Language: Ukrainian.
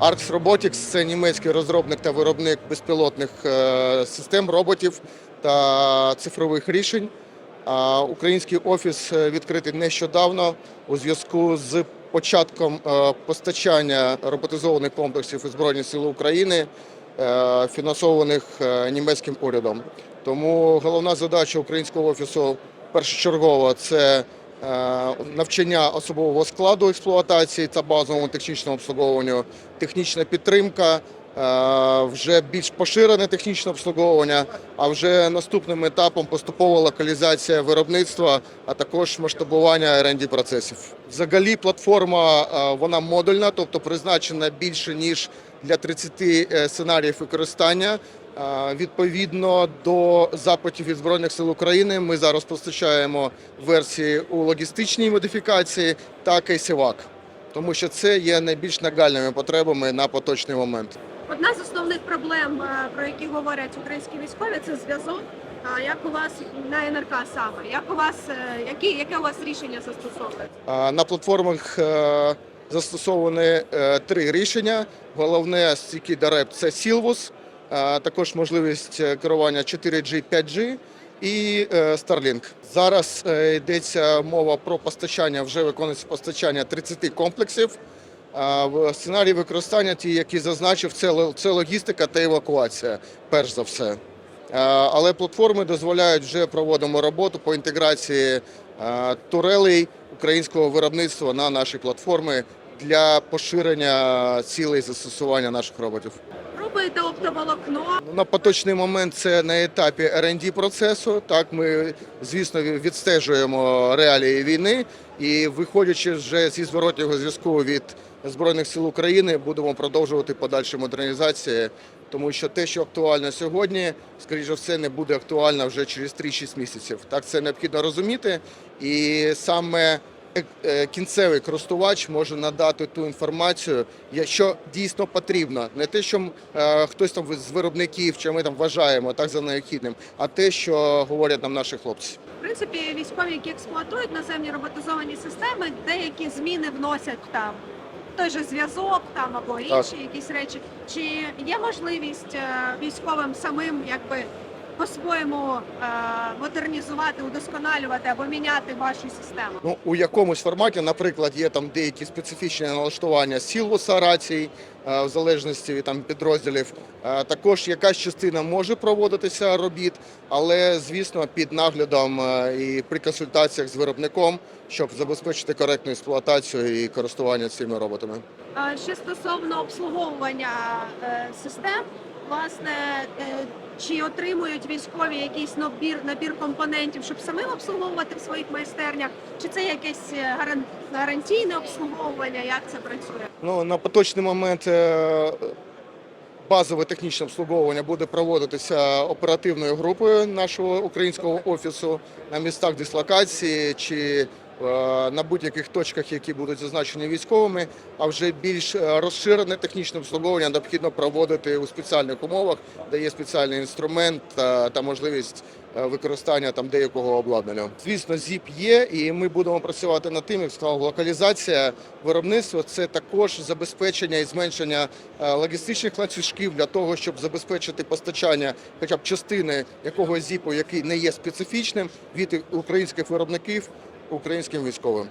Arx Robotics – це німецький розробник та виробник безпілотних е, систем, роботів та цифрових рішень. Український офіс е, відкритий нещодавно у зв'язку з початком е, постачання роботизованих комплексів у Збройні Сили України, фінансованих німецьким урядом. Тому головна задача українського офісу першочергова це навчання особового складу експлуатації та базовому технічному обслуговуванню, технічна підтримка, е, вже більш поширене технічне обслуговування, а вже наступним етапом поступова локалізація виробництва, а також масштабування R&D процесів. Взагалі платформа е, вона модульна, тобто призначена більше ніж для 30 е, сценаріїв використання. Е, Відповідно до запитів від Збройних сил України, ми зараз постачаємо версії у логістичній модифікації та кейсівак, тому що це є найбільш нагальними потребами на поточний момент. Одна з основних проблем, е, про які говорять українські військові, це зв'язок. Як у вас на НРК саме? Як у вас е, які, яке у вас рішення застосовується? На платформах застосовані три рішення. Головне стійкий до РЕП – це е, також можливість е, керування 4G, 5G і е, Starlink. Зараз е, йдеться мова про постачання, вже виконується постачання 30 комплексів. В сценарії використання, ті, які зазначив, це логістика та евакуація, перш за все. Але платформи дозволяють вже проводимо роботу по інтеграції турелей українського виробництва на наші платформи для поширення цілей застосування наших роботів. Пробуєте оптоволокно? На поточний момент це на етапі R&D процесу. Так, ми звісно відстежуємо реалії війни і, виходячи вже зі зворотнього зв'язку від збройних сил України, будемо продовжувати подальші модернізації, тому що те, що актуально сьогодні, скоріш за все, не буде актуально вже через 3-6 місяців. Так це необхідно розуміти, і саме кінцевий користувач може надати ту інформацію, що дійсно потрібно. Не те, що е, хтось там з виробників, чи ми там вважаємо так за необхідним, а те, що говорять нам наші хлопці. В принципі, військові, які експлуатують наземні роботизовані системи, деякі зміни вносять там. Той же зв'язок там або інші якісь речі. Чи є можливість е, військовим самим якби по-своєму е, модернізувати, удосконалювати або міняти вашу систему? Ну, у якомусь форматі, наприклад, є там деякі специфічні налаштування сілвуса рацій, е, в залежності від там підрозділів. Е, Також якась частина може проводитися робіт, але звісно під наглядом і при консультаціях з виробником, щоб забезпечити коректну експлуатацію і користування цими роботами. Ще стосовно обслуговування систем, власне, е, чи отримують військові якийсь набір набір компонентів, щоб самим обслуговувати в своїх майстернях, чи це якесь е, гарантійне обслуговування? Як це працює? Ну, на поточний момент е, базове технічне обслуговування буде проводитися оперативною групою нашого українського офісу на містах дислокації чи на будь-яких точках, які будуть зазначені військовими. А вже більш е, розширене технічне обслуговування необхідно проводити у спеціальних умовах, де є спеціальний інструмент та, можливість е, використання там деякого обладнання. Звісно, ЗІП є, і ми будемо працювати над тим, як сказав, локалізація виробництва це також забезпечення і зменшення е, логістичних ланцюжків для того, щоб забезпечити постачання хоча б частини якогось зіпу, який не є специфічним від українських виробників українським військовим.